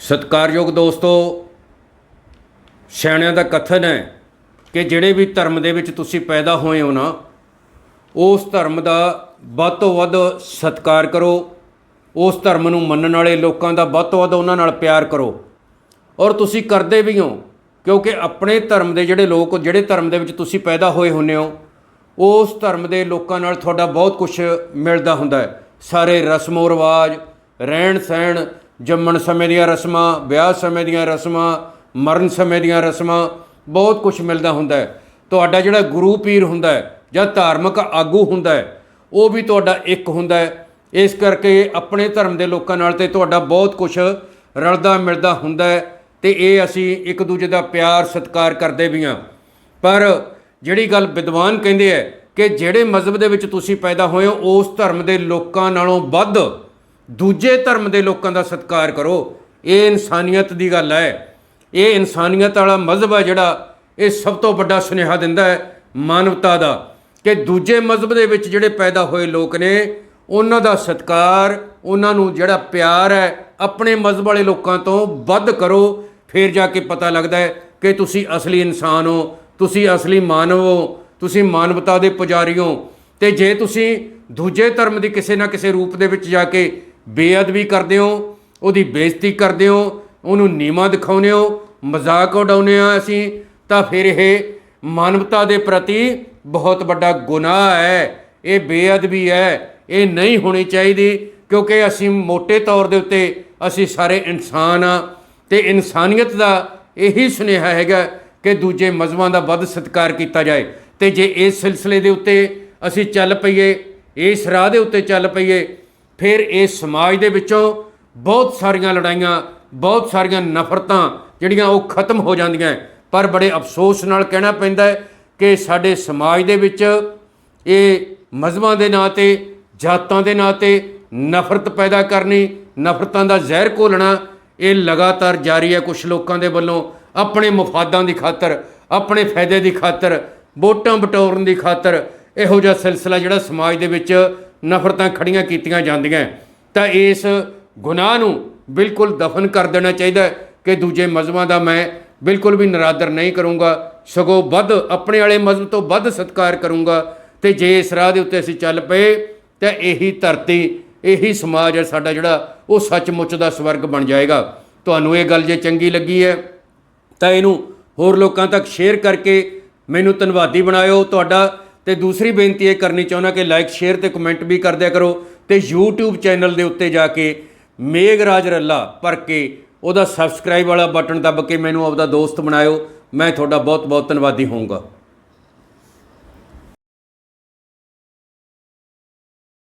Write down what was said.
ਸਤਿਕਾਰਯੋਗ ਦੋਸਤੋ, ਸਿਆਣਿਆਂ ਦਾ ਕਥਨ ਹੈ ਕਿ ਜਿਹੜੇ ਵੀ ਧਰਮ ਦੇ ਵਿੱਚ ਤੁਸੀਂ ਪੈਦਾ ਹੋਏ ਹੋ ਨਾ, ਉਸ ਧਰਮ ਦਾ ਵੱਧ ਤੋਂ ਵੱਧ ਸਤਿਕਾਰ ਕਰੋ, ਉਸ ਧਰਮ ਨੂੰ ਮੰਨਣ ਵਾਲੇ ਲੋਕਾਂ ਦਾ ਵੱਧ ਤੋਂ ਵੱਧ ਉਹਨਾਂ ਨਾਲ ਪਿਆਰ ਕਰੋ। ਔਰ ਤੁਸੀਂ ਕਰਦੇ ਵੀ ਹੋ, ਕਿਉਂਕਿ ਆਪਣੇ ਧਰਮ ਦੇ ਜਿਹੜੇ ਲੋਕ, ਜਿਹੜੇ ਧਰਮ ਦੇ ਵਿੱਚ ਤੁਸੀਂ ਪੈਦਾ ਹੋਏ ਹੁੰਦੇ ਹੋ, ਉਸ ਧਰਮ ਦੇ ਲੋਕਾਂ ਨਾਲ ਤੁਹਾਡਾ ਬਹੁਤ ਕੁਝ ਮਿਲਦਾ ਹੁੰਦਾ ਹੈ। ਸਾਰੇ ਰਸਮੋ ਰਿਵਾਜ ਰਹਿਣ ਸਹਿਣ ਜੰਮਣ ਸਮੇਂ ਦੀਆਂ ਰਸਮਾਂ, ਵਿਆਹ ਸਮੇਂ ਦੀਆਂ ਰਸਮਾਂ, ਮਰਨ ਸਮੇਂ ਦੀਆਂ ਰਸਮਾਂ, ਬਹੁਤ ਕੁਝ ਮਿਲਦਾ ਹੁੰਦਾ ਹੈ। ਤੁਹਾਡਾ ਜਿਹੜਾ ਗੁਰੂ ਪੀਰ ਹੁੰਦਾ ਹੈ ਜਾਂ ਧਾਰਮਿਕ ਆਗੂ ਹੁੰਦਾ ਹੈ, ਉਹ ਵੀ ਤੁਹਾਡਾ ਇੱਕ ਹੁੰਦਾ ਹੈ। ਇਸ ਕਰਕੇ ਆਪਣੇ ਧਰਮ ਦੇ ਲੋਕਾਂ ਨਾਲ ਤੇ ਤੁਹਾਡਾ ਬਹੁਤ ਕੁਝ ਰਲਦਾ ਮਿਲਦਾ ਹੁੰਦਾ ਹੈ ਤੇ ਇਹ ਅਸੀਂ ਇੱਕ ਦੂਜੇ ਦਾ ਪਿਆਰ, ਸਤਿਕਾਰ ਕਰਦੇ ਵੀ ਹਾਂ। ਪਰ ਜਿਹੜੀ ਗੱਲ ਵਿਦਵਾਨ ਕਹਿੰਦੇ ਹੈ ਕਿ ਜਿਹੜੇ ਮਜ਼ਹਬ ਦੇ ਵਿੱਚ ਤੁਸੀਂ ਪੈਦਾ ਹੋਏ ਹੋ, ਉਸ ਧਰਮ ਦੇ ਲੋਕਾਂ ਨਾਲੋਂ ਵੱਧ ਦੂਜੇ ਧਰਮ ਦੇ ਲੋਕਾਂ ਦਾ ਸਤਿਕਾਰ ਕਰੋ। ਇਹ ਇਨਸਾਨੀਅਤ ਦੀ ਗੱਲ ਹੈ। ਇਹ ਇਨਸਾਨੀਅਤ ਵਾਲਾ ਮਜ਼ਹਬ ਹੈ ਜਿਹੜਾ ਇਹ ਸਭ ਤੋਂ ਵੱਡਾ ਸੁਨੇਹਾ ਦਿੰਦਾ ਹੈ ਮਾਨਵਤਾ ਦਾ ਕਿ ਦੂਜੇ ਮਜ਼ਹਬ ਦੇ ਵਿੱਚ ਜਿਹੜੇ ਪੈਦਾ ਹੋਏ ਲੋਕ ਨੇ, ਉਹਨਾਂ ਦਾ ਸਤਿਕਾਰ, ਉਹਨਾਂ ਨੂੰ ਜਿਹੜਾ ਪਿਆਰ ਹੈ, ਆਪਣੇ ਮਜ਼ਹਬ ਵਾਲੇ ਲੋਕਾਂ ਤੋਂ ਵੱਧ ਕਰੋ। ਫਿਰ ਜਾ ਕੇ ਪਤਾ ਲੱਗਦਾ ਹੈ ਕਿ ਤੁਸੀਂ ਅਸਲੀ ਇਨਸਾਨ ਹੋ, ਤੁਸੀਂ ਅਸਲੀ ਮਾਨਵ ਹੋ, ਤੁਸੀਂ ਮਾਨਵਤਾ ਦੇ ਪੁਜਾਰੀ ਹੋ। ਤੇ ਜੇ ਤੁਸੀਂ ਦੂਜੇ ਧਰਮ ਦੀ ਕਿਸੇ ਨਾ ਕਿਸੇ ਰੂਪ ਦੇ ਵਿੱਚ ਜਾ ਕੇ ਬੇਅਦਬੀ ਕਰਦੇ ਹੋ, ਉਹਦੀ ਬੇਇੱਜ਼ਤੀ ਕਰਦੇ ਹੋ, ਉਹਨੂੰ ਨੀਵਾਂ ਦਿਖਾਉਂਦੇ ਹੋ, ਮਜ਼ਾਕ ਉਡਾਉਂਦੇ ਆ ਅਸੀਂ, ਤਾਂ ਫਿਰ ਇਹ ਮਾਨਵਤਾ ਦੇ ਪ੍ਰਤੀ ਬਹੁਤ ਵੱਡਾ ਗੁਨਾਹ ਹੈ। ਇਹ ਬੇਅਦਬੀ ਹੈ, ਇਹ ਨਹੀਂ ਹੋਣੀ ਚਾਹੀਦੀ, ਕਿਉਂਕਿ ਅਸੀਂ ਮੋٹے ਤੌਰ ਦੇ ਉੱਤੇ ਅਸੀਂ ਸਾਰੇ ਇਨਸਾਨ ਆ ਤੇ ਇਨਸਾਨੀਅਤ ਦਾ ਇਹੀ ਸੁਨੇਹਾ ਹੈਗਾ ਕਿ ਦੂਜੇ ਮਜ਼ਹਬਾਂ ਦਾ ਵੱਧ ਸਤਿਕਾਰ ਕੀਤਾ ਜਾਏ। ਤੇ ਜੇ ਇਸ ਸਿਲਸਿਲੇ ਦੇ ਉੱਤੇ ਅਸੀਂ ਚੱਲ ਪਈਏ, ਇਸ ਰਾਹ ਦੇ ਉੱਤੇ ਚੱਲ ਪਈਏ ਫਿਰ ਇਸ ਸਮਾਜ ਦੇ ਵਿੱਚੋਂ ਬਹੁਤ ਸਾਰੀਆਂ ਲੜਾਈਆਂ, ਬਹੁਤ ਸਾਰੀਆਂ ਨਫ਼ਰਤਾਂ ਜਿਹੜੀਆਂ ਉਹ ਖਤਮ ਹੋ ਜਾਂਦੀਆਂ ਪਰ ਬੜੇ ਅਫਸੋਸ ਨਾਲ ਕਹਿਣਾ ਪੈਂਦਾ ਕਿ ਸਾਡੇ ਸਮਾਜ ਦੇ ਵਿੱਚ ਇਹ ਮਜ਼ਮਾਂ ਦੇ ਨਾਂ ਤੇ, ਜਾਤਾਂ ਦੇ ਨਾਂ ਤੇ ਨਫ਼ਰਤ ਪੈਦਾ ਕਰਨੀ, ਨਫ਼ਰਤਾਂ ਦਾ ਜ਼ਹਿਰ ਘੋਲਣਾ, ਇਹ ਲਗਾਤਾਰ ਜਾਰੀ ਹੈ ਕੁਝ ਲੋਕਾਂ ਦੇ ਵੱਲੋਂ ਆਪਣੇ ਮਫਾਦਾਂ ਦੀ ਖਾਤਰ, ਆਪਣੇ ਫਾਇਦੇ ਦੀ ਖਾਤਰ, ਵੋਟਾਂ ਬਟੋਰਨ ਦੀ ਖਾਤਰ। ਇਹੋ ਜਿਹਾ ਸਿਲਸਿਲਾ ਜਿਹੜਾ ਸਮਾਜ ਦੇ ਵਿੱਚ ਨਫ਼ਰਤਾਂ ਖੜੀਆਂ ਕੀਤੀਆਂ ਜਾਂਦੀਆਂ ਤਾਂ ਇਸ ਗੁਨਾਹ ਨੂੰ ਬਿਲਕੁਲ ਦਫਨ ਕਰ ਦੇਣਾ ਚਾਹੀਦਾ ਕਿ ਦੂਜੇ ਮਜ਼ਹਬਾਂ ਦਾ ਮੈਂ ਬਿਲਕੁਲ ਵੀ ਨਰਾਦਰ ਨਹੀਂ ਕਰੂੰਗਾ, ਸਗੋਂ ਵੱਧ ਆਪਣੇ ਵਾਲੇ ਮਜ਼ਹਬ ਤੋਂ ਵੱਧ ਸਤਿਕਾਰ ਕਰੂੰਗਾ, ਤੇ ਜੇ ਇਸ ਰਾਹ ਦੇ ਉੱਤੇ ਅਸੀਂ ਚੱਲ ਪਏ, ਤਾਂ ਇਹੀ ਧਰਤੀ, ਇਹੀ ਸਮਾਜ ਹੈ ਸਾਡਾ ਜਿਹੜਾ, ਉਹ ਸੱਚਮੁੱਚ ਦਾ ਸਵਰਗ ਬਣ ਜਾਏਗਾ। ਤੁਹਾਨੂੰ ਇਹ ਗੱਲ ਜੇ ਚੰਗੀ ਲੱਗੀ ਹੈ, ਤਾਂ ਇਹਨੂੰ ਹੋਰ ਲੋਕਾਂ ਤੱਕ ਸ਼ੇਅਰ ਕਰਕੇ ਮੈਨੂੰ ਧੰਨਵਾਦੀ ਬਣਾਇਓ। ਤੁਹਾਡਾ ਤੇ ਦੂਸਰੀ ਬੇਨਤੀ ਇਹ ਕਰਨੀ ਚਾਹੁੰਦਾ ਕਿ ਲਾਈਕ ਸ਼ੇਅਰ ਤੇ ਕਮੈਂਟ ਵੀ ਕਰ ਦਿਆ ਕਰੋ ਤੇ YouTube ਚੈਨਲ ਦੇ ਉੱਤੇ ਜਾ ਕੇ ਮੇਘਰਾਜ ਰੱਲਾ ਭਰ ਕੇ ਉਹਦਾ ਸਬਸਕ੍ਰਾਈਬ ਵਾਲਾ ਬਟਨ ਦੱਬ ਕੇ ਮੈਨੂੰ ਆਪਦਾ ਦੋਸਤ ਬਣਾਇਓ। ਮੈਂ ਤੁਹਾਡਾ ਬਹੁਤ ਬਹੁਤ ਧੰਨਵਾਦੀ ਹੋਊਂਗਾ।